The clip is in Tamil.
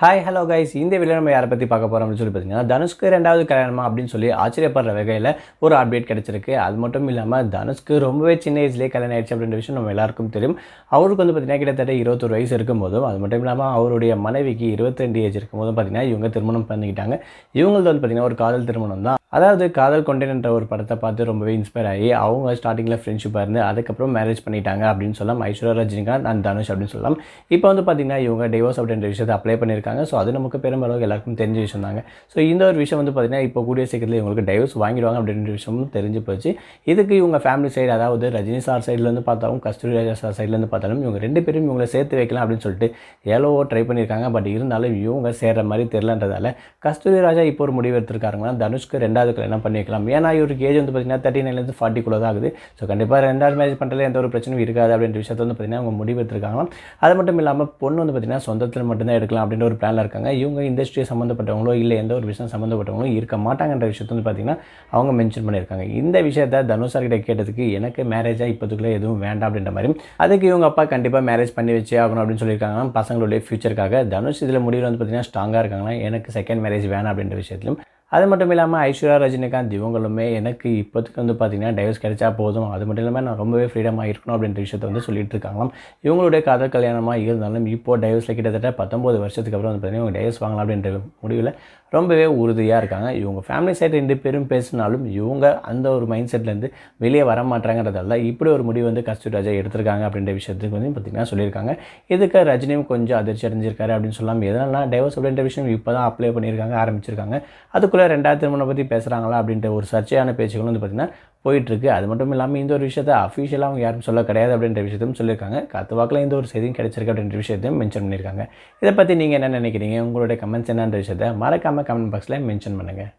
ஹாய் ஹலோ கைஸ் இந்த வீடியோ நம்ம யாரை பற்றி பார்க்க போகிறோம் அப்படின்னு சொல்லி பார்த்தீங்கன்னா தனுஷ்க்கு ரெண்டாவது கல்யாணமா அப்படின்னு சொல்லி ஆச்சரியப்படுற வகையில் ஒரு அப்டேட் கிடச்சிருக்கு. அது மட்டும் இல்லாமல் தனுஷ்க்கு ரொம்பவே சின்ன ஏஜ்லேயே கல்யாணம் ஆயிடுச்சு அப்படின்ற விஷயம் நம்ம எல்லாருக்கும் தெரியும். அவருக்கு வந்து பார்த்தீங்கன்னா கிட்டத்தட்ட இருபத்தொரு வயசு இருக்கும்போதும் அது மட்டும் இல்லாமல் அவருடைய மனைவிக்கு இருபத்தெண்டு ஏஜ் இருக்கும்போதும் பார்த்திங்கன்னா இவங்க திருமணம் பண்ணிக்கிட்டாங்க. இவங்களது வந்து பார்த்திங்கன்னா ஒரு காதல் திருமணம் தான் அதாவது காதல் கொண்டேன்ற ஒரு படத்தை பார்த்து ரொம்பவே இன்ஸ்பயர் ஆகி அவங்க ஸ்டார்டிங்கில் ஃப்ரெண்ட்ஷிப்பாக இருந்து அதுக்கப்புறம் மேரேஜ் பண்ணிட்டாங்க அப்படின்னு சொல்லலாம். ஐஸ்வர்யா ரஜினிகாந்த் அண்ட் தனுஷ் அப்படின்னு சொல்லலாம். இப்போ வந்து பார்த்தீங்கன்னா இவங்க டிவோர்ஸ் அப்படின்ற விஷயத்தை அப்ளை பண்ணியிருக்காங்க. ஸோ அது நமக்கு பெரும்பளவுக்கு எல்லாருக்கும் தெரிஞ்ச விஷயம் தாங்க. ஸோ இந்த ஒரு விஷயம் வந்து பார்த்தீங்கன்னா இப்போ கூடிய சீக்கிரத்தில் இவங்களுக்கு டைவர்ஸ் வாங்கிடுவாங்க அப்படின்ற விஷயமும் தெரிஞ்சு போச்சு. இதுக்கு இவங்க ஃபேமிலி சைடு அதாவது ரஜினி சார் சைட்லேருந்து பார்த்தாலும் கஸ்தூரி ராஜா சார் சைட்லேருந்து பார்த்தாலும் இவங்க ரெண்டு பேரும் இவங்களை சேர்த்து வைக்கலாம் அப்படின்னு சொல்லிட்டு எவ்வளவோ ட்ரை பண்ணியிருக்காங்க. பட் இருந்தாலும் இவங்க சேர்கிற மாதிரி தெரிலன்றதால கஸ்தூரி ராஜா இப்போ ஒரு முடிவு எடுத்திருக்காருங்கன்னா தனுஷ்க்கு ரெண்டு ரெண்டாவது கல்யாணம் பண்ணி வைக்கலாம் ஏன்னா இவருக்கு ஏஜ் வந்து பார்த்தீங்கன்னா தேர்ட்டி நைன்லேருந்து ஃபார்ட்டிக்குள்ளே தான் ஆகுது. ஸோ கண்டிப்பாக ரெண்டாவது மேரேஜ் பண்ணுறதுல எந்த ஒரு பிரச்சனையும் இருக்காது அப்படின்ற விஷயத்தை வந்து பார்த்தீங்கன்னா அவங்க முடிவு எடுத்திருக்காங்க. அது மட்டும் இல்லாமல் பொண்ணு வந்து பார்த்தீங்கன்னா சொந்தத்தில் மட்டும்தான் எடுக்கலாம் அப்படின்ற ஒரு பிளானில் இருக்காங்க. இவங்க இண்டஸ்ட்ரி சம்மந்தப்பட்டவங்களோ இல்லை எந்த ஒரு விஷயம் சம்மந்தப்பட்டவங்களோ இருக்க மாட்டாங்கன்ற விஷயத்தை வந்து பார்த்தீங்கன்னா அவங்க மென்ஷன் பண்ணியிருக்காங்க இந்த விஷயத்தை தனுஷ் கிட்ட கேட்டதுக்கு எனக்கு மேரேஜாக இப்போதுக்குள்ளே எதுவும் வேண்டாம் அப்படின்ற மாதிரி அதுக்கு இவங்க அப்பா கண்டிப்பாக மேரேஜ் பண்ணி வச்சே ஆகணும் அப்படின்னு சொல்லியிருக்காங்க. பசங்களுடைய ஃபியூச்சருக்காக தனுஷ் இதில் முடிவில் வந்து பார்த்தீங்கன்னா ஸ்ட்ராங்காக இருக்காங்கன்னா எனக்கு செகண்ட் மேரேஜ் வேணாம் அப்படின்ற விஷயத்திலும் அது மட்டும் இல்லாமல் ஐஸ்வர்யா ரஜினிகாந்த் இவங்களுமே எனக்கு இப்போதுக்கு வந்து பார்த்தீங்கன்னா டைவர்ஸ் கிடைச்சா போதும். அது மட்டும் இல்லாமல் நான் ரொம்பவே ஃப்ரீடமாக இருக்கணும் அப்படின்ற விஷயத்த வந்து சொல்லிட்டு இருக்காங்களாம். இவங்களுடைய காதல் கல்யாணமாக இருந்தாலும் இப்போ டைவர்ஸில் கிட்டத்தட்ட பத்தொம்பது வருஷத்துக்கு அப்புறம் வந்து பார்த்தீங்கன்னா இவங்க டைவர்ஸ் வாங்கலாம் அப்படின்ற முடிவில் ரொம்பவே உறுதியாக இருக்காங்க. இவங்க ஃபேமிலி சைடு ரெண்டு பேரும் பேசினாலும் இவங்க அந்த ஒரு மைண்ட் செட்லேருந்து வெளியே வர மாட்டாங்கிறதால இப்படி ஒரு முடிவு வந்து கஸ்தூரி ராஜா எடுத்திருக்காங்க அப்படின்ற விஷயத்துக்கு வந்து பார்த்திங்கன்னா சொல்லியிருக்காங்க. இதுக்கு ரஜினியும் கொஞ்சம் அதிர்ச்சி அடைஞ்சிருக்காரு அப்படின்னு சொல்லலாம் எதனால் டைவர்ஸ் அப்படின்ற விஷயம் இப்போ தான் அப்ளை பண்ணியிருக்காங்க ஆரம்பிச்சிருக்காங்க. அதுக்குள்ளே ரெண்டாயிரத்தி திருமணம் பற்றி பேசுகிறாங்களா அப்படின்ற ஒரு சர்ச்சையான பேச்சுகளும் வந்து பார்த்திங்கன்னா போயிட்டுருக்கு. அது மட்டும் இல்லாமல் இந்த ஒரு விஷயத்தை அஃபிஷியலாக அவங்க யாரும் சொல்ல கிடையாது அப்படின்ற விஷயத்தையும் சொல்லியிருக்காங்க. கத்து வாக்கில் இந்த ஒரு செய்தியும் கிடைச்சிருக்கு அப்படின்ற விஷயத்தையும் மென்ஷன் பண்ணியிருக்காங்க. இதை பற்றி நீங்கள் என்ன நினைக்கிறீங்க? உங்களுடைய கமெண்ட்ஸ் என்னன்ற விஷயத்தை மறக்காமல் கமெண்ட் பாக்ஸில் மென்ஷன் பண்ணுங்கள்